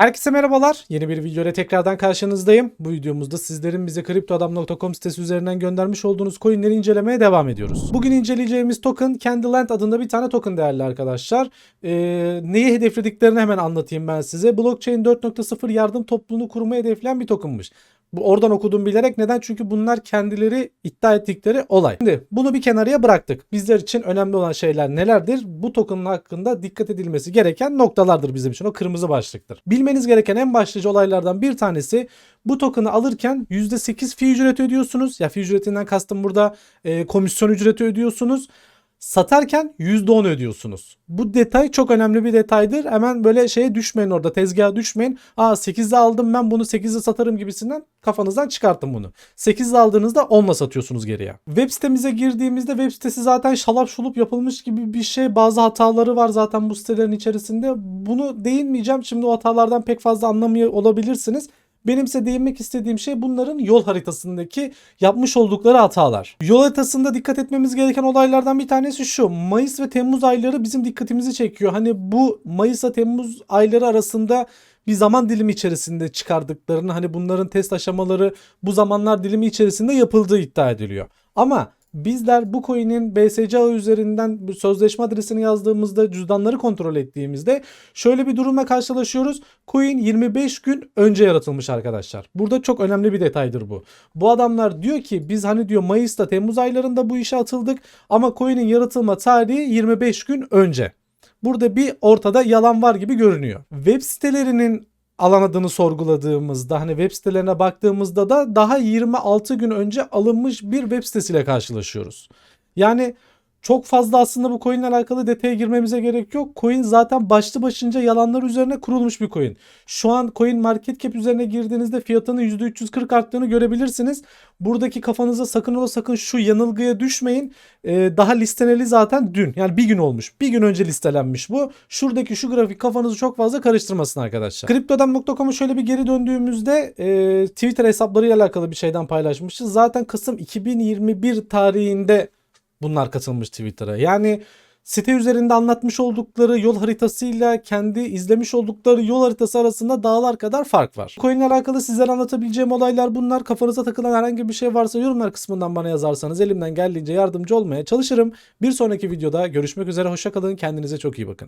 Herkese merhabalar. Yeni bir video ile tekrardan karşınızdayım. Bu videomuzda sizlerin bize kriptoadam.com sitesi üzerinden göndermiş olduğunuz coinleri incelemeye devam ediyoruz. Bugün inceleyeceğimiz token Candyland adında bir tane token değerli arkadaşlar. Ee, neyi hedeflediklerini hemen anlatayım ben size. Blockchain 4.0 yardım topluluğunu kurmayı hedefleyen bir tokenmış. Bu oradan okudum bilerek. Neden? Çünkü bunlar kendileri iddia ettikleri olay. Şimdi bunu bir kenarıya bıraktık. Bizler için önemli olan şeyler nelerdir? Bu tokenın hakkında dikkat edilmesi gereken noktalardır bizim için. O kırmızı başlıktır. Bilmeniz gereken en başlıca olaylardan bir tanesi bu token'ı alırken %8 fee ücreti ödüyorsunuz. Ya fee ücretinden kastım burada e, komisyon ücreti ödüyorsunuz. Satarken %10 ödüyorsunuz. Bu detay çok önemli bir detaydır. Hemen böyle şeye düşmeyin orada tezgaha düşmeyin. Aa 8'de aldım ben bunu 8'de satarım gibisinden kafanızdan çıkartın bunu. 8'de aldığınızda 10'la satıyorsunuz geriye. Web sitemize girdiğimizde web sitesi zaten şalap şulup yapılmış gibi bir şey. Bazı hataları var zaten bu sitelerin içerisinde. Bunu değinmeyeceğim. Şimdi o hatalardan pek fazla anlamıyor olabilirsiniz. Benimse değinmek istediğim şey bunların yol haritasındaki yapmış oldukları hatalar. Yol haritasında dikkat etmemiz gereken olaylardan bir tanesi şu. Mayıs ve Temmuz ayları bizim dikkatimizi çekiyor. Hani bu Mayıs'a Temmuz ayları arasında bir zaman dilimi içerisinde çıkardıklarını hani bunların test aşamaları bu zamanlar dilimi içerisinde yapıldığı iddia ediliyor. Ama bizler bu coin'in BSC ağı üzerinden sözleşme adresini yazdığımızda cüzdanları kontrol ettiğimizde şöyle bir durumla karşılaşıyoruz. Coin 25 gün önce yaratılmış arkadaşlar. Burada çok önemli bir detaydır bu. Bu adamlar diyor ki biz hani diyor Mayıs'ta Temmuz aylarında bu işe atıldık ama coin'in yaratılma tarihi 25 gün önce. Burada bir ortada yalan var gibi görünüyor. Web sitelerinin alan adını sorguladığımızda hani web sitelerine baktığımızda da daha 26 gün önce alınmış bir web sitesiyle karşılaşıyoruz. Yani çok fazla aslında bu coin alakalı detaya girmemize gerek yok. Coin zaten başlı başınca yalanlar üzerine kurulmuş bir coin. Şu an coin market cap üzerine girdiğinizde fiyatının %340 arttığını görebilirsiniz. Buradaki kafanıza sakın ola sakın şu yanılgıya düşmeyin. Ee, daha listeneli zaten dün. Yani bir gün olmuş. Bir gün önce listelenmiş bu. Şuradaki şu grafik kafanızı çok fazla karıştırmasın arkadaşlar. Kriptodan.com'a şöyle bir geri döndüğümüzde e, Twitter hesaplarıyla alakalı bir şeyden paylaşmışız. Zaten Kasım 2021 tarihinde bunlar katılmış Twitter'a. Yani site üzerinde anlatmış oldukları yol haritasıyla kendi izlemiş oldukları yol haritası arasında dağlar kadar fark var. Coin ile alakalı sizlere anlatabileceğim olaylar bunlar. Kafanıza takılan herhangi bir şey varsa yorumlar kısmından bana yazarsanız elimden geldiğince yardımcı olmaya çalışırım. Bir sonraki videoda görüşmek üzere. Hoşçakalın. Kendinize çok iyi bakın.